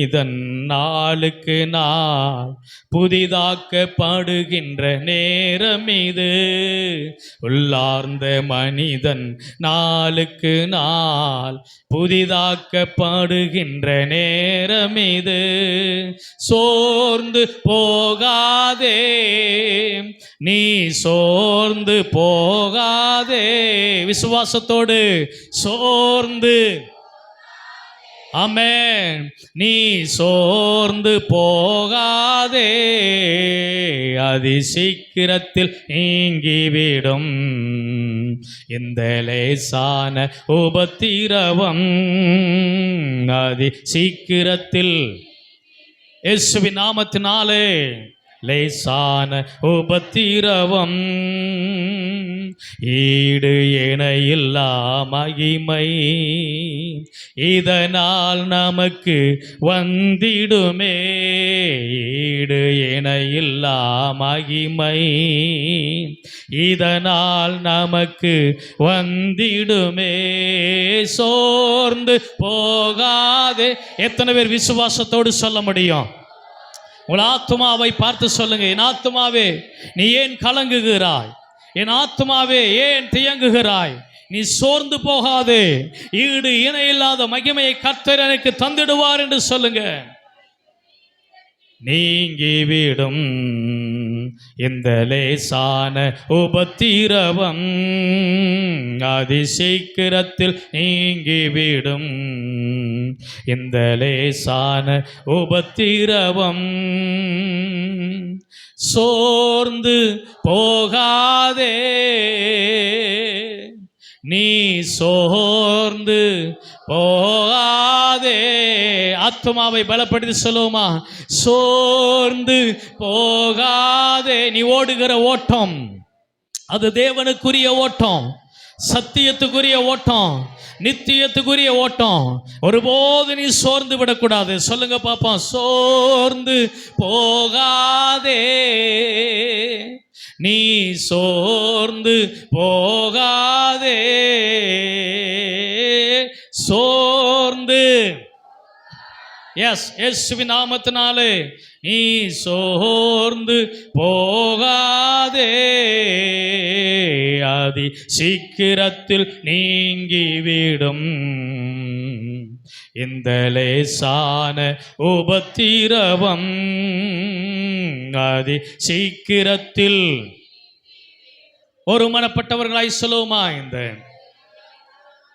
மனிதன் நாளுக்கு நாள் புதிதாக்கப்படுகின்ற நேரம் இது. உள்ளார்ந்த மனிதன் நாளுக்கு நாள் புதிதாக்கப்படுகின்ற நேரம் இது. சோர்ந்து போகாதே நீ சோர்ந்து போகாதே. விசுவாசத்தோடு சோர்ந்து அமே நீ சோர்ந்து போகாதே. அதி சீக்கிரத்தில் நீங்கிவிடும். இந்த லேசான உபத்திரவம். அதி சீக்கிரத்தில் இயேசுவின் நாமத்தினாலே. லேசான உபத்திரவம். ஈடு இணையில்லா மகிமை. இதனால் நமக்கு வந்திடுமே. ஈடு இணையில்லா மகிமை. இதனால் நமக்கு வந்திடுமே. சோர்ந்து போகாதே. எத்தனை பேர் விசுவாசத்தோடு சொல்ல முடியும்? உங்கள் ஆத்மாவை பார்த்து சொல்லுங்க என் ஆத்மாவே நீ ஏன் கலங்குகிறாய்? என் ஆத்மாவே ஏன் தியங்குகிறாய்? நீ சோர்ந்து போகாதே ஈடு இணையில்லாத மகிமையை கர்த்தர் எனக்கு தந்திடுவார் என்று சொல்லுங்க. நீங்கிவிடும் இந்த லேசான உபத்திரவம் அதி சீக்கிரத்தில் நீங்கிவிடும் இந்த லேசான உபத்திரவம்? சோர்ந்து போகாதே. நீ சோர்ந்து போகாதே. ஆத்மாவை பலப்படுத்தி சொல்லுவோமா? சோர்ந்து போகாதே. நீ ஓடுகிற ஓட்டம் அது தேவனுக்குரிய ஓட்டம் சத்தியத்துக்குரிய ஓட்டம் நித்தியத்துக்குரிய ஓட்டம். ஒருபோது நீ சோர்ந்து விடக்கூடாது. சொல்லுங்க பாப்போம். சோர்ந்து போகாதே. நீ சோர்ந்து போகாதே. சோர்ந்து. எஸ் இயேசுவின் நாமத்தினாலே நீ சோர்ந்து போகாதே. வியாதி சீக்கிரத்தில் நீங்கிவிடும். இந்த லேசான உபத்திரவம் அதி சீக்கிரத்தில். ஒரு மனப்பட்டவர்களாய் இந்த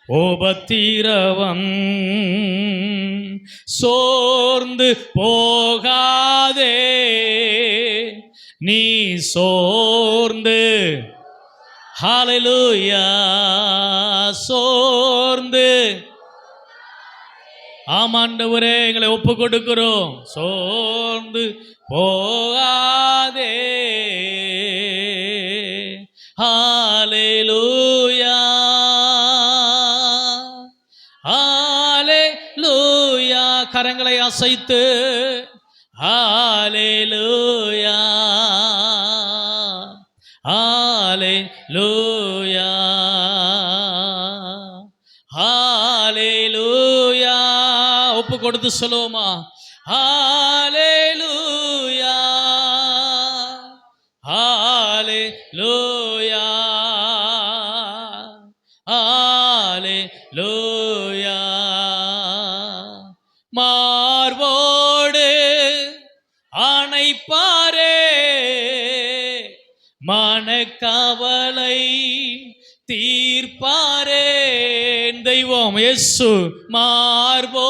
உபத்திரவம்? சோர்ந்து போகாதே நீ சோர்ந்து ஹாலலூயா சோர்ந்து. ஆமாண்டவரே எங்களை ஒப்பு கொடுக்கிறோம் சோர்ந்து போகாதே. ஹalleluya ஹalleluya கரங்களை அசைத்து. ஆ கொடுத்து சொல்லுவோமா? ஹalleluya ஹalleluya ஹalleluya மார்போடு அணைப்பாரே. மனக்கவலை தீர்ப்பாரே. தெய்வம் இயேசு மார்போ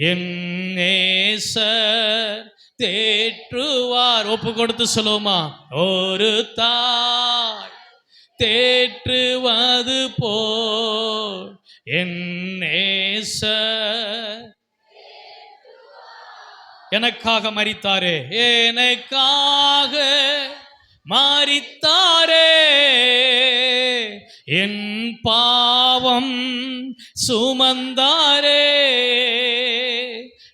என் தேற்றுவார். ஒப்பு கொடுத்து சொல்லுவோமா? ஒரு தாய் தேற்றுவது போ என் எனக்காக மறித்தாரே எனக்காக மாறித்தாரே என் பாவம் சுமந்தாரே.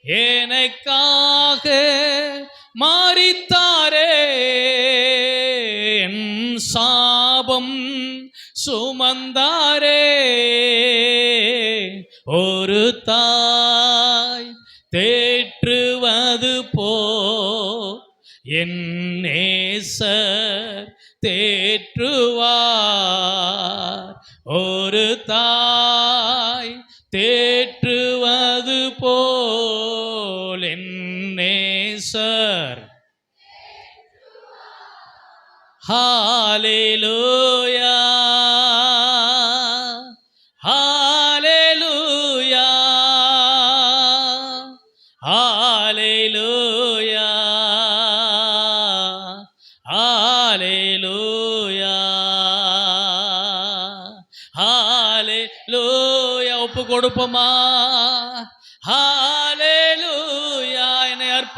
எனக்காக மாறித்தாரே. என் சாபம் சுமந்தாரே. ஒரு தாய் தேற்றுவது போ. என் நேசர் தேற்றுவார். ஒரு தாய் தேற்று நேசர் ஹalleluya ஹalleluya ஹalleluya ஹalleluya ஹalleluya ஒப்பு கொடுப்போமா ஹalleluya என்னை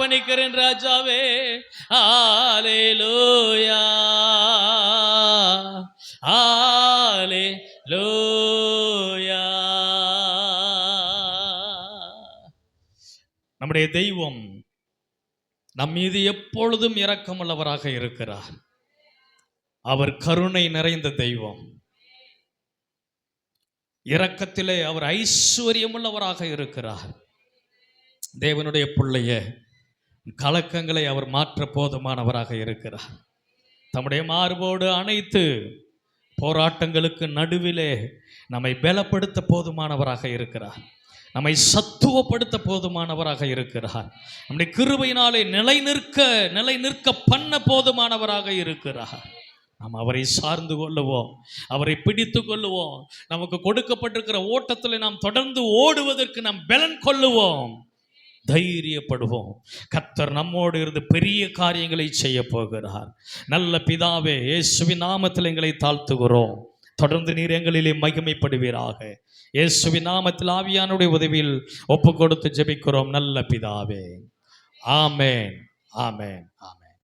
அர்ப்பணிக்கிறேன் ராஜாவே. ஆலே லோயா நம்முடைய தெய்வம் நம் மீது எப்பொழுதும் இரக்கமுள்ளவராக இருக்கிறார். அவர் கருணை நிறைந்த தெய்வம். இரக்கத்திலே அவர் ஐஸ்வர்யமுள்ளவராக இருக்கிறார். தேவனுடைய பிள்ளைய கலக்கங்களை அவர் மாற்ற போதுமானவராக இருக்கிறார். தம்முடைய மார்போடு அனைத்து போராட்டங்களுக்கு நடுவிலே நம்மை பலப்படுத்த போதுமானவராக இருக்கிறார். நம்மை சத்துவப்படுத்த போதுமானவராக இருக்கிறார். நம்முடைய கிருபையினாலே நிலை நிற்க நிலை நிற்க பண்ண போதுமானவராக இருக்கிறார். நாம் அவரை சார்ந்து கொள்ளுவோம் அவரை பிடித்து கொள்ளுவோம். நமக்கு கொடுக்கப்பட்டிருக்கிற ஓட்டத்தில் நாம் தொடர்ந்து ஓடுவதற்கு நாம் பலன் கொள்ளுவோம். தைரியப்படுவோம். கத்தர் நம்மோடு இருந்து பெரிய காரியங்களை செய்ய போகிறார். நல்ல பிதாவே இயேசுவின் நாமத்தில் எங்களை தாழ்த்துகிறோம். தொடர்ந்து நீர் எங்களிலே மகிமைப்படுவீராக. இயேசுவின் நாமத்தில் ஆவியானுடைய உதவியில் ஒப்பு கொடுத்து ஜெபிக்கிறோம். நல்ல பிதாவே. ஆமேன். ஆமேன். ஆமேன்.